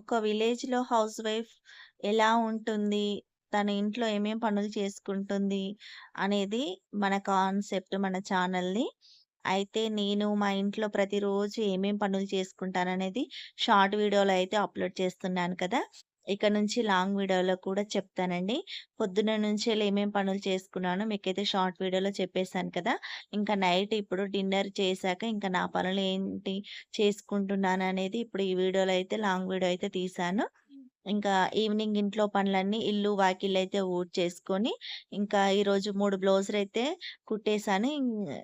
ఒక విలేజ్‌లో house wife ఎలా ఉంటుంది? తన ఇంట్లో ఏమేం పనులు చేసుకుంటుంది? అనేది మన కాన్సెప్ట్ మన ఛానల్‌ది. అయితే నేను మా ఇంట్లో ప్రతిరోజు ఏమేం పనులు చేసుకుంటాననేది షార్ట్ వీడియోలో అయితే అప్‌లోడ్ చేస్తున్నాను కదా! ఇక నుంచి లాంగ్ వీడియోలో కూడా చెప్తానండి. పొద్దున నుంచి ఏమేమి పనులు చేసుకున్నానో మీకైతే షార్ట్ వీడియోలో చెప్పేసాను కదా! ఇంకా నైట్ ఇప్పుడు డిన్నర్ చేశాక ఇంకా నా పనులు ఏంటి చేసుకుంటున్నాను అనేది ఇప్పుడు ఈ వీడియోలో అయితే లాంగ్ వీడియో అయితే తీశాను. ఇంకా ఈవినింగ్ ఇంట్లో పనులన్నీ ఇల్లు, వాకిలైతే ఊడ్చేసుకొని, ఇంకా ఈరోజు 3 బ్లౌజులైతే కుట్టేసాను. కుట్టేశాను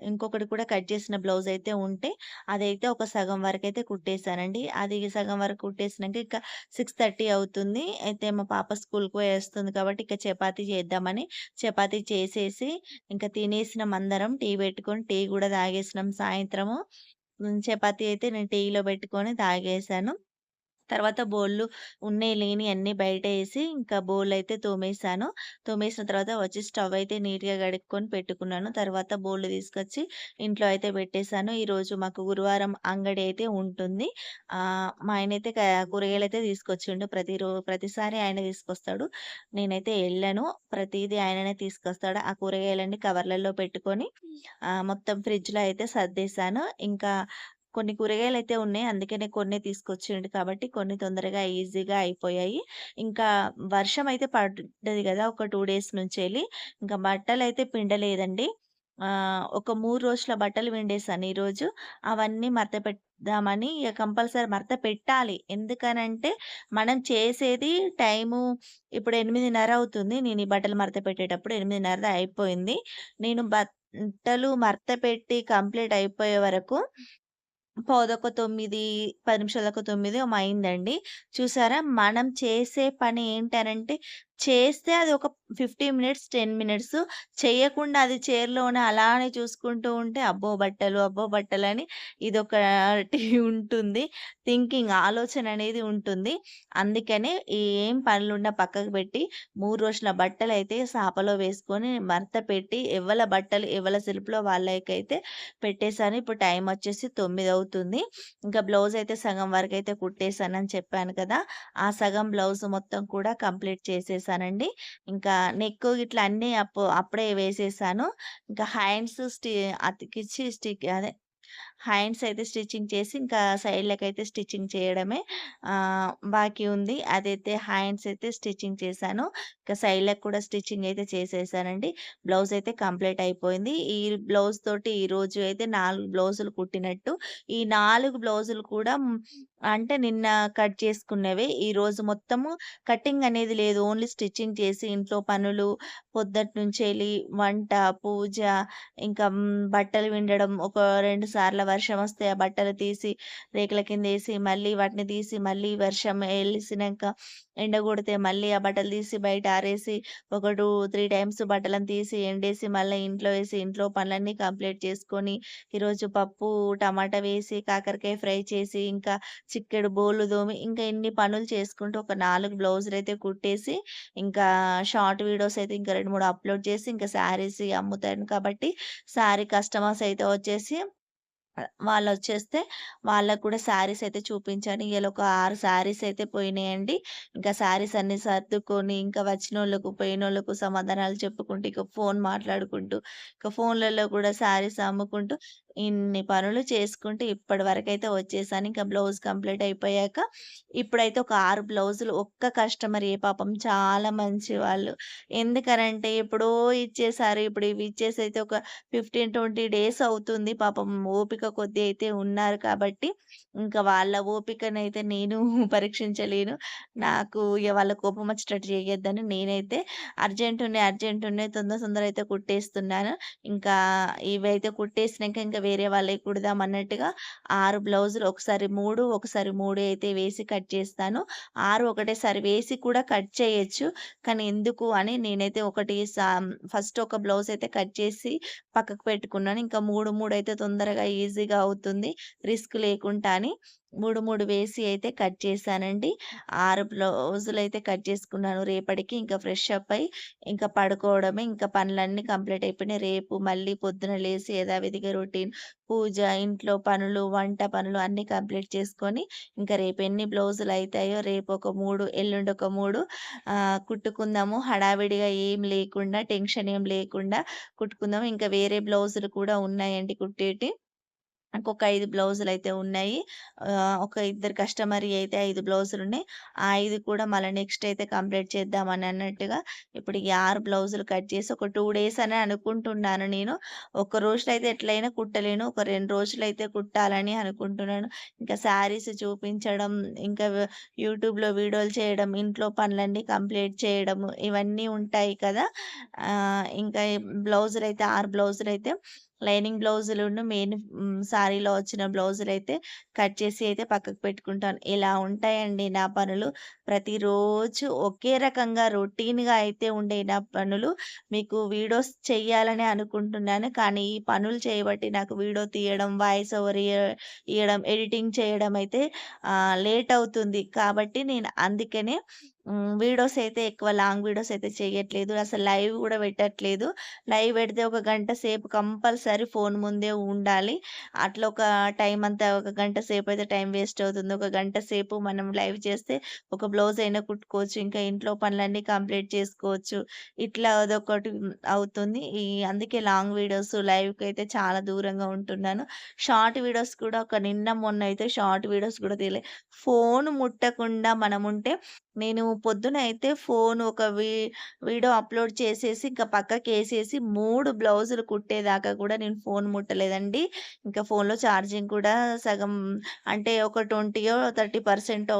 ఇంకొకటి కూడా కట్ చేసిన బ్లౌజ్ అయితే ఉంటే, అదైతే ఒక సగం వరకు అయితే కుట్టేసానండి. అది సగం వరకు కుట్టేసినాక ఇంకా సిక్స్ థర్టీ అవుతుంది. అయితే మా పాప స్కూల్కి పోయేస్తుంది కాబట్టి ఇంకా చపాతి చేద్దామని చపాతి చేసేసి, ఇంకా తినేసినాం అందరం. టీ పెట్టుకొని టీ కూడా తాగేసినాం సాయంత్రము. చపాతి చపాతీ అయితే నేను టీలో పెట్టుకొని తాగేసాను. తర్వాత బోళ్ళు లేని అన్ని అన్నీ బయటేసి ఇంకా బౌల్ అయితే తోమేసాను. తోమేసిన తర్వాత వచ్చి స్టవ్ అయితే నీట్‌గా కడుక్కొని పెట్టుకున్నాను. తర్వాత బౌళ్ళు తీసుకొచ్చి ఇంట్లో అయితే పెట్టేసాను. ఈరోజు మాకు గురువారం అంగడి అయితే ఉంటుంది. మా మా ఆయనైతే కూరగాయలు అయితే తీసుకొచ్చిండు. ప్రతిరో ప్రతిసారి ఆయన తీసుకొస్తాడు. నేనైతే వెళ్ళను ప్రతిదీ ఆయననే తీసుకొస్తాడు. ఆ కూరగాయలన్నీ కవర్లలో పెట్టుకొని మొత్తం ఫ్రిడ్జ్‌లో అయితే సర్దేశాను. ఇంకా కొన్ని కూరగాయలు అయితే ఉన్నాయి. అందుకనే కొన్ని తీసుకొచ్చిండు కాబట్టి కొన్ని తొందరగా ఈజీగా అయిపోయాయి. ఇంకా వర్షం అయితే పడ్డది కదా ఒక టూ డేస్ నుంచెల్లి. ఇంకా బట్టలు అయితే పిండలేదండి. ఒక మూడు రోజుల బట్టలు పిండేసాను ఈరోజు. అవన్నీ మడత పెడదామని ఇక కంపల్సరీ మరత పెట్టాలి. ఎందుకనంటే మనం చేసేది టైము ఇప్పుడు 8:30 అవుతుంది. నేను ఈ బట్టలు మడత పెట్టేటప్పుడు 8:30 అయిపోయింది. నేను బట్టలు మడత పెట్టి కంప్లీట్ అయిపోయే వరకు పావుతక్కువ 9, 10 నిమిషాలకు తొమ్మిది అయిందండి. చూసారా? మనం చేసే పని ఏంటనంటే చేస్తే అది ఒక 15 మినిట్స్, 10 మినిట్స్ చేయకుండా అది చైర్‌లోనే అలానే చూసుకుంటూ ఉంటే అబ్బో! బట్టలు, అబ్బో! బట్టలని ఇదొకటి ఉంటుంది. థింకింగ్ ఆలోచన అనేది ఉంటుంది. అందుకనే ఏం పనులున్నా పక్కకు పెట్టి మూడు రోజుల బట్టలైతే సాపలో వేసుకొని మడత పెట్టి ఎవల బట్టలు ఎవల సెల్ఫ్‌లో వాళ్ళకైతే పెట్టేసాను. ఇప్పుడు టైం వచ్చేసి తొమ్మిది అవుతుంది. ఇంకా బ్లౌజ్ అయితే సగం వరకు అయితే కుట్టేసానని చెప్పాను కదా! ఆ సగం బ్లౌజ్ మొత్తం కూడా కంప్లీట్ వేసేసానండి ఇంకా నెక్ గిట్లా అన్నీ అప్పు అప్పుడే వేసేసాను. ఇంకా హ్యాండ్స్ స్టి అతికిచ్చి స్టిక్ అదే హ్యాండ్స్ అయితే స్టిచ్చింగ్ చేసి ఇంకా సైడ్‌లకైతే స్టిచ్చింగ్ చేయడమే బాకీ ఉంది. అదైతే హ్యాండ్స్ అయితే స్టిచ్చింగ్ చేశాను. ఇంకా సైడ్లకు కూడా స్టిచ్చింగ్ అయితే చేసేసానండి. బ్లౌజ్ అయితే కంప్లీట్ అయిపోయింది. ఈ బ్లౌజ్ తోటి ఈరోజు అయితే నాలుగు బ్లౌజులు కుట్టినట్టు. ఈ నాలుగు బ్లౌజులు కూడా అంటే నిన్న కట్ చేసుకున్నవే. ఈరోజు మొత్తము కటింగ్ అనేది లేదు. ఓన్లీ స్టిచ్చింగ్ చేసి ఇంట్లో పనులు పొద్దుట్నుంచి వెళ్ళి వంట, పూజ ఇంకా బట్టలు విండడం ఒక రెండు సార్ల వర్షం వస్తే ఆ బట్టలు తీసి రేకుల కింద వేసి మళ్ళీ వాటిని తీసి మళ్ళీ వర్షం వెళ్ళిసినాక ఎండ కొడితే మళ్ళీ ఆ బట్టలు తీసి బయట ఆరేసి ఒక 2, 3 టైమ్స్ బట్టలను తీసి ఎండేసి మళ్ళీ ఇంట్లో వేసి ఇంట్లో పనులన్నీ కంప్లీట్ చేసుకొని ఈరోజు పప్పు, టమాటా వేసి కాకరకాయ ఫ్రై చేసి ఇంకా చిక్కెడు బోలు దోమి ఇంకా ఎన్ని పనులు చేసుకుంటూ ఒక నాలుగు బ్లౌజులు అయితే కుట్టేసి ఇంకా షార్ట్ వీడియోస్ అయితే ఇంకా 2, 3 అప్‌లోడ్ చేసి ఇంకా శారీస్ అమ్ముతాను. కాబట్టి శారీ కస్టమర్స్ అయితే వచ్చేసి వాళ్ళు వాళ్ళొచ్చేస్తే వాళ్ళకి కూడా శారీస్ అయితే చూపించాను. ఇయాల ఒక ఆరు శారీస్ అయితే పోయినాయండి. ఇంకా శారీస్ అన్ని సర్దుకొని ఇంకా వచ్చిన వాళ్ళకు పోయిన వాళ్ళకు సమాధానాలు చెప్పుకుంటూ ఇక ఫోన్ మాట్లాడుకుంటూ ఇక ఫోన్‌లలో కూడా శారీస్ అమ్ముకుంటూ ఇన్ని పనులు చేసుకుంటూ ఇప్పటి వరకైతే వచ్చేసాను. ఇంకా బ్లౌజ్ కంప్లీట్ అయిపోయాక ఇప్పుడైతే ఒక ఆరు బ్లౌజులు ఒక్క కస్టమర్ ఏ పాపం చాలా మంచి వాళ్ళు ఎందుకనంటే ఎప్పుడో ఇచ్చేసారు. ఇప్పుడు ఇవి ఇచ్చేసి అయితే ఒక 15, 20 డేస్ అవుతుంది. పాపం ఓపిక కొద్దీ అయితే ఉన్నారు కాబట్టి ఇంకా వాళ్ళ ఓపికనైతే నేను పరీక్షించలేను. నాకు ఇక వాళ్ళ కోపం వచ్చేటట్టు చేయొద్దని నేనైతే అర్జెంట్ ఉన్నాయి, అర్జెంట్ ఉన్నాయి తొందర తొందర అయితే కుట్టేస్తున్నాను. ఇంకా ఇవైతే కుట్టేసినాక ఇంకా వేరే వాళ్ళకి కుడదాం అన్నట్టుగా ఆరు బ్లౌజులు ఒకసారి మూడు ఒకసారి మూడు అయితే వేసి కట్ చేస్తాను. ఆరు ఒకటేసారి వేసి కూడా కట్ చేయొచ్చు. కానీ ఎందుకు అని నేనైతే ఒకటి సా ఫస్ట్ ఒక బ్లౌజ్ అయితే కట్ చేసి పక్కకు పెట్టుకున్నాను. ఇంకా 3, 3 అయితే తొందరగా ఈజీగా అవుతుంది. రిస్క్ లేకుండా అని. 3, 3 వేసి అయితే కట్ చేశానండి. 6 బ్లౌజులైతే కట్ చేసుకున్నాను రేపటికి. ఇంకా ఫ్రెష్ అప్ అయి ఇంకా పడుకోవడమే. ఇంకా పనులన్నీ కంప్లీట్ అయిపోయినాయి. రేపు మళ్ళీ పొద్దున లేసి యథావిధిగా రొటీన్ పూజ, ఇంట్లో పనులు, వంట పనులు అన్నీ కంప్లీట్ చేసుకొని ఇంకా రేపు ఎన్ని బ్లౌజులు అవుతాయో రేపు ఒక మూడు ఎల్లుండి ఒక మూడు కుట్టుకుందాము. హడావిడిగా ఏం లేకుండా, టెన్షన్ ఏం లేకుండా కుట్టుకుందాము ఇంకా వేరే బ్లౌజులు కూడా ఉన్నాయండి కుట్టేటి ఇంకొక ఐదు బ్లౌజులు అయితే ఉన్నాయి. ఒక ఇద్దరు కస్టమర్ అయితే ఐదు బ్లౌజులు ఉన్నాయి ఆ ఐదు కూడా మళ్ళీ నెక్స్ట్ అయితే కంప్లీట్ చేద్దామని అన్నట్టుగా ఇప్పుడు ఈ ఆరు బ్లౌజులు కట్ చేసి ఒక టూ డేస్ అనే అనుకుంటున్నాను నేను. ఒక రోజులో అయితే ఎట్లయినా కుట్టలేను. ఒక 2 రోజులైతే కుట్టాలని అనుకుంటున్నాను. ఇంకా శారీస్ చూపించడం, ఇంకా యూట్యూబ్‌లో వీడియోలు చేయడం, ఇంట్లో పనులన్నీ కంప్లీట్ చేయడం ఇవన్నీ ఉంటాయి కదా! ఇంకా బ్లౌజులు అయితే ఆరు బ్లౌజులు అయితే లైనింగ్ బ్లౌజులు మెయిన్ శారీలో సారీలో వచ్చిన అయితే కట్ చేసి అయితే పక్కకు పెట్టుకుంటాను. ఇలా ఉంటాయండి నా పనులు. ప్రతిరోజు ఒకే రకంగా రొటీన్‌గా అయితే ఉండే నా పనులు. మీకు వీడియోస్ చేయాలని అనుకుంటున్నాను. కానీ ఈ పనులు చేయబట్టి నాకు వీడియో తీయడం, వాయిస్ ఓవర్ ఇయ ఎడిటింగ్ చేయడం అయితే లేట్ అవుతుంది. కాబట్టి నేను అందుకనే వీడియోస్ అయితే ఎక్కువ లాంగ్ వీడియోస్ అయితే చేయట్లేదు. అసలు లైవ్ కూడా పెట్టట్లేదు. లైవ్ పెడితే ఒక గంట సేపు కంపల్సరీ ఫోన్ ముందే ఉండాలి. అట్లా ఒక టైం అంతా ఒక గంట సేపు అయితే టైం వేస్ట్ అవుతుంది. ఒక గంట సేపు మనం లైవ్ చేస్తే ఒక బ్లౌజ్ అయినా కుట్టుకోవచ్చు. ఇంకా ఇంట్లో పనులన్నీ కంప్లీట్ చేసుకోవచ్చు. ఇట్లా అదొకటి అవుతుంది. ఈ అందుకే లాంగ్ వీడియోస్, లైవ్కి అయితే చాలా దూరంగా ఉంటున్నాను. షార్ట్ వీడియోస్ కూడా ఒక నిన్న, మొన్న అయితే షార్ట్ వీడియోస్ కూడా తీయలే. ఫోన్ ముట్టకుండా మనముంటే నేను పొద్దున అయితే ఫోన్ ఒక వీ వీడియో అప్‌లోడ్ చేసేసి ఇంకా పక్కకి వేసేసి మూడు బ్లౌజులు కుట్టేదాకా కూడా నేను ఫోన్ ముట్టలేదండి. ఇంకా ఫోన్‌లో ఛార్జింగ్ కూడా సగం అంటే ఒక 20యో, 30%